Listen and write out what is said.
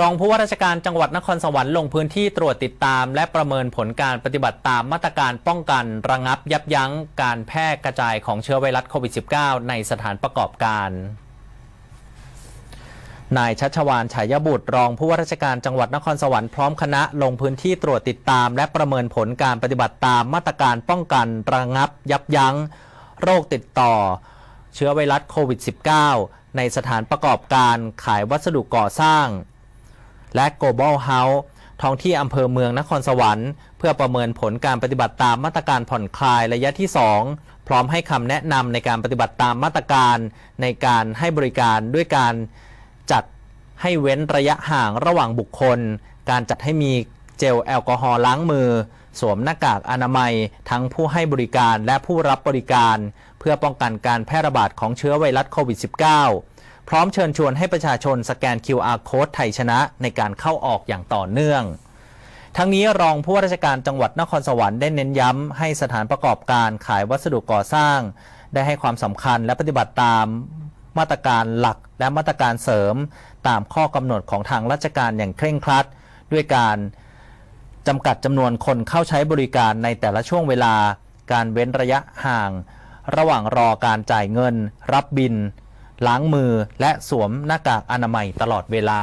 รองผู้ว่าราชการจังหวัดนครสวรรค์ลงพื้นที่ตรวจติดตาม และประเมินผลการปฏิบัติตามมาตรการป้องกัน ระงับยับยั้งการแพร่กระจายของเชื้อไวรัสโควิด -19 ในสถานประกอบการนายชัชวานฉายบุตรรองผู้ว่าราชการจังหวัดนครสวรรค์พร้อมคณะลงพื้นที่ตรวจติดตาม และประเมินผลการปฏิบัติตามมาตรการป้องกัน ระงับ ยับยั้ง โรคติดต่อ เชื้อไวรัสโควิด -19 ในสถานประกอบการขายวัสดุก่อสร้าง และ Global House ท้องที่อำเภอเมืองนครสวรรค์ เพื่อประเมินผลการปฏิบัติตามมาตรการผ่อนคลายระยะที่ 2 พร้อมให้คำแนะนำในการปฏิบัติตามมาตรการในการให้บริการด้วยการจัดให้เว้นระยะห่างระหว่างบุคคล การจัดให้มีเจลแอลกอฮอล์ล้างมือ สวมหน้ากากอนามัย ทั้งผู้ให้บริการและผู้รับบริการ เพื่อป้องกันการแพร่ระบาดของเชื้อไวรัสโควิด -19 พร้อมเชิญชวนให้ประชาชนสแกน QR Code ไทยชนะในการเข้าออกอย่างต่อเนื่อง ทั้งนี้รองผู้ว่าราชการจังหวัดนครสวรรค์ได้เน้นย้ำให้สถานประกอบการขายวัสดุก่อสร้าง ได้ให้ความสำคัญและปฏิบัติตามมาตรการหลักและมาตรการเสริม ตามข้อกำหนดของทางราชการอย่างเคร่งครัด ด้วยการจำกัดจำนวนคนเข้าใช้บริการในแต่ละช่วงเวลา การเว้นระยะห่าง ระหว่างรอการจ่ายเงิน รับบิน ล้างมือและสวมหน้ากากอนามัยตลอดเวลา